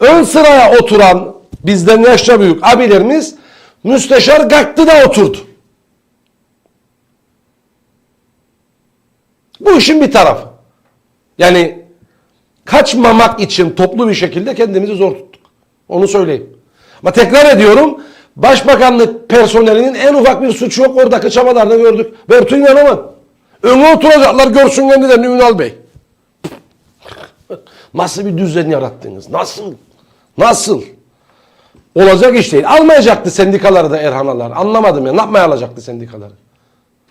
ön sıraya oturan bizden yaşça büyük abilerimiz müsteşar kalktı da oturdu. Bu işin bir tarafı. Yani kaçmamak için toplu bir şekilde kendimizi zor tuttuk. Onu söyleyeyim. Ama tekrar ediyorum başbakanlık personelinin en ufak bir suçu yok oradaki çabalarını gördük. Bertu İnanamam. Öne oturacaklar görsün kendilerini Ünal Bey. Nasıl bir düzen yarattınız? Nasıl? Nasıl? Olacak iş değil. Almayacaktı sendikaları da Erhanalar. Anlamadım ya. Ne yapmaya alacaktı sendikaları?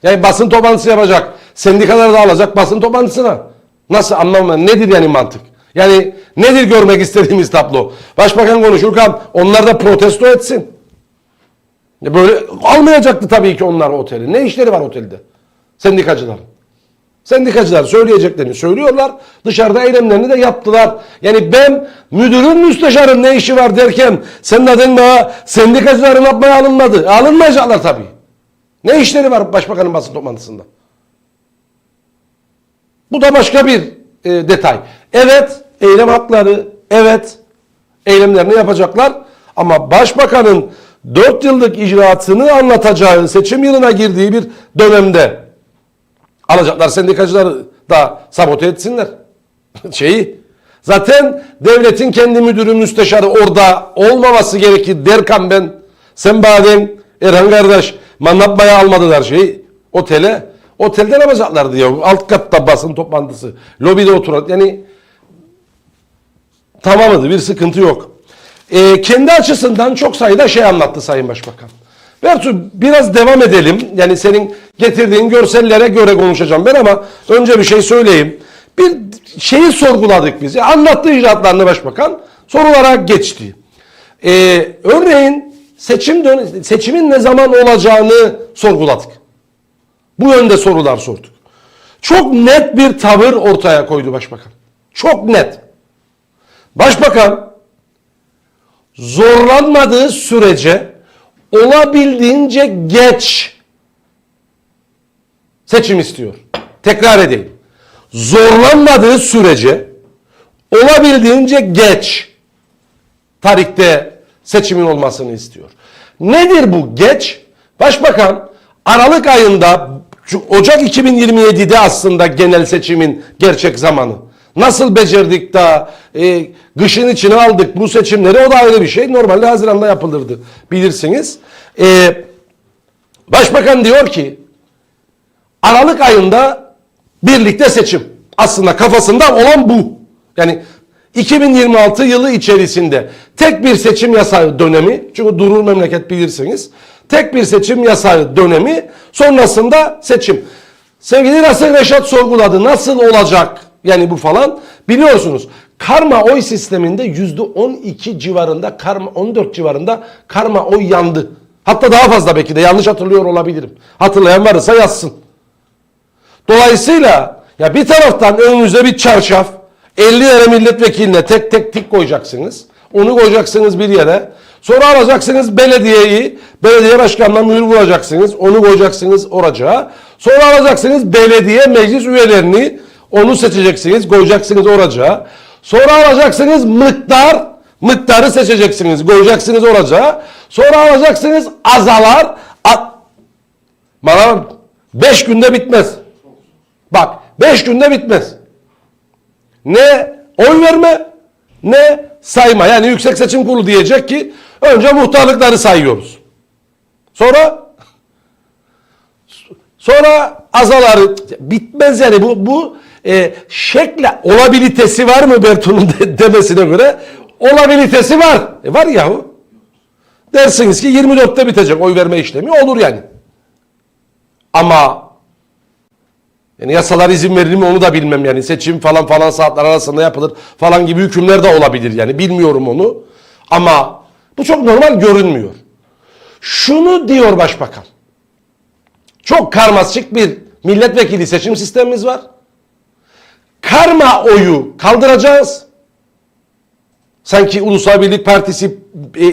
Yani basın toplantısı yapacak. Sendikaları da alacak basın toplantısına. Nasıl anlamadım. Nedir yani mantık? Yani nedir görmek istediğimiz tablo? Başbakan konuşurken onlar da protesto etsin. Ya böyle almayacaktı tabii ki onlar oteli. Ne işleri var otelde? Sendikacıların. Sendikacılar söyleyeceklerini söylüyorlar. Dışarıda eylemlerini de yaptılar. Yani ben müdürün müsteşarın ne işi var derken sen adın bana sendikacıların yapmaya alınmadı. Alınmayacaklar tabii. Ne işleri var başbakanın basın toplantısında? Bu da başka bir e, detay. Evet eylem hakları, evet eylemlerini yapacaklar. Ama başbakanın 4 yıllık icraatını anlatacağı seçim yılına girdiği bir dönemde alacaklar sendikacıları da sabote etsinler. Şeyi zaten devletin kendi müdürü müsteşarı orada olmaması gerekir derken ben sen badem Erhan kardeş manatmaya almadılar şeyi otele. Otelde ne yapacaklar diyor. Alt katta basın toplantısı. Lobide oturan yani tamamıdır bir sıkıntı yok. Ee, kendi açısından çok sayıda şey anlattı Sayın Başbakan. Bertu biraz devam edelim. Yani senin getirdiğin görsellere göre konuşacağım ben ama önce bir şey söyleyeyim. Bir şeyi sorguladık biz. Yani anlattığı icraatlarını başbakan sorulara geçti. Ee, örneğin seçim dön seçimin ne zaman olacağını sorguladık. Bu yönde sorular sorduk. Çok net bir tavır ortaya koydu başbakan. Çok net. Başbakan zorlanmadığı sürece olabildiğince geç seçim istiyor. Tekrar edeyim. Zorlanmadığı sürece olabildiğince geç tarihte seçimin olmasını istiyor. Nedir bu geç? Başbakan Aralık ayında Ocak 2027'de aslında genel seçimin gerçek zamanı. Nasıl becerdik da e, kışın içine aldık bu seçimleri o da ayrı bir şey. Normalde Haziran'da yapılırdı bilirsiniz. E, Başbakan diyor ki Aralık ayında birlikte seçim. Aslında kafasında olan bu. Yani 2026 yılı içerisinde tek bir seçim yasağı dönemi, çünkü durur memleket bilirsiniz. Tek bir seçim yasağı dönemi sonrasında seçim. Sevgili Nasır Reşat sorguladı. Nasıl olacak yani bu falan? Biliyorsunuz karma oy sisteminde yüzde 12 civarında, karma 14 civarında karma oy yandı. Hatta daha fazla belki de yanlış hatırlıyor olabilirim. Hatırlayan varsa yazsın. Dolayısıyla ya bir taraftan önünüze bir çarşaf 50 tane milletvekiline tek tek tik koyacaksınız. Onu koyacaksınız bir yere. Sonra alacaksınız belediyeyi, belediye başkanına mühür vuracaksınız. Onu koyacaksınız oracağa. Sonra alacaksınız belediye meclis üyelerini, onu seçeceksiniz, koyacaksınız oracağa. Sonra alacaksınız miktar, miktarı seçeceksiniz, koyacaksınız oracağa. Sonra alacaksınız azalar, a- bana 5 günde bitmez. Bak 5 günde bitmez. Ne oy verme ne sayma. Yani Yüksek Seçim Kurulu diyecek ki önce muhtarlıkları sayıyoruz. Sonra sonra azaları bitmez yani bu bu e, şekle olabilitesi var mı Berto'nun de- demesine göre olabilitesi var. E var yahu. Dersiniz ki 24'te bitecek oy verme işlemi olur yani. Ama yani yasalar izin verir mi onu da bilmem yani. Seçim falan falan saatler arasında yapılır falan gibi hükümler de olabilir yani. Bilmiyorum onu. Ama bu çok normal görünmüyor. Şunu diyor başbakan. Çok karmaşık bir milletvekili seçim sistemimiz var. Karma oyu kaldıracağız. Sanki Ulusal Birlik Partisi e,